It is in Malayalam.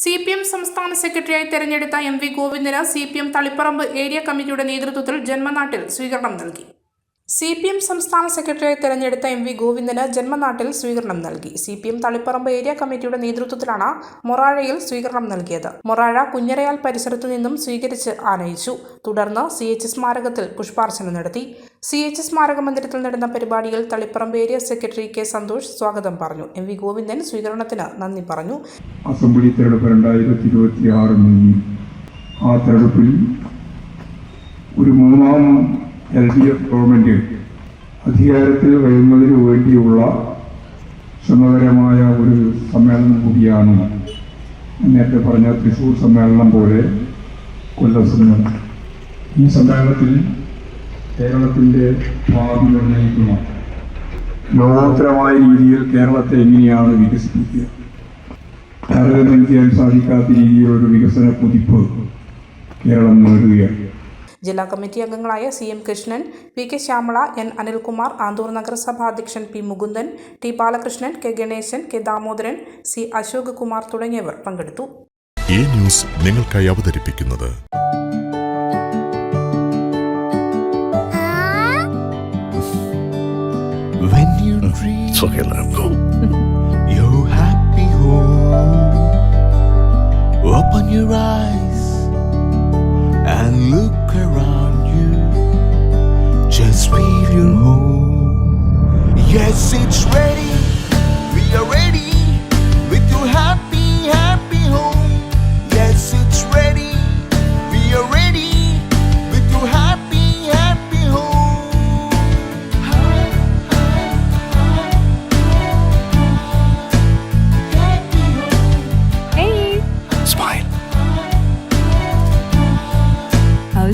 സി പി എം സംസ്ഥാന സെക്രട്ടറിയായി തെരഞ്ഞെടുത്ത M V Govindan C P M Taliparamba area കമ്മിറ്റിയുടെ നേതൃത്വത്തിൽ ജന്മനാട്ടിൽ സ്വീകരണം നൽകി. സി പി എം സംസ്ഥാന സെക്രട്ടറിയായി തെരഞ്ഞെടുത്ത എം വി ഗോവിന്ദന് ജന്മനാട്ടിൽ സ്വീകരണം നൽകി. C P M Taliparamba area കമ്മിറ്റിയുടെ നേതൃത്വത്തിലാണ് മൊറാഴയിൽ സ്വീകരണം നൽകിയത്. മൊറാഴ കുഞ്ഞരയാൽ പരിസരത്തു നിന്നും സ്വീകരിച്ച് ആനയിച്ചു. തുടർന്ന് സി എച്ച് സ്മാരകത്തിൽ പുഷ്പാർച്ചന നടത്തി. സി എച്ച് സ്മാരക മന്ദിരത്തിൽ നടന്ന പരിപാടിയിൽ Taliparamba area secretary K Santhosh സ്വാഗതം പറഞ്ഞു. എം വി ഗോവിന്ദൻ സ്വീകരണത്തിന് നന്ദി പറഞ്ഞു. അസംബ്ലി തെരഞ്ഞെടുപ്പ് ആ ഒരു മൂന്നാം എൽ ഡി എഫ് ഗവൺമെന്റ് അധികാരത്തിൽ വരുന്നതിന് വേണ്ടിയുള്ള ശ്രമകരമായ ഒരു സമ്മേളനം കൂടിയാണ്. നേരത്തെ പറഞ്ഞ തൃശ്ശൂർ സമ്മേളനം പോലെ കൊല്ലം സമ്മേളനം. ഈ സമ്മേളനത്തിൽ കേരളത്തിന്റെ ഭാവി നിർണയിക്കുന്ന. ലോകോത്തരമായ രീതിയിൽ കേരളത്തെ എങ്ങനെയാണ് വികസിപ്പിക്കുക? താരതമ്യം ചെയ്യാൻ സാധിക്കാത്ത രീതിയിലൊരു വികസന കുതിപ്പ് കേരളം നേടുകയാണ്. ജില്ലാ കമ്മിറ്റി അംഗങ്ങളായ C M Krishnan P K Shyamala N Anilkumar Anthoor നഗരസഭാ അധ്യക്ഷൻ P Mukundan T Balakrishnan K Ganesan K Damodaran C Ashok Kumar തുടങ്ങിയവർ പങ്കെടുത്തു ഈ ന്യൂസ് നിങ്ങൾക്കായി അവതരിപ്പിക്കുന്നത് When you dream It's okay, let him go. your happy home, open your eyes and look around you. Just feel your home. Yes, it's ready.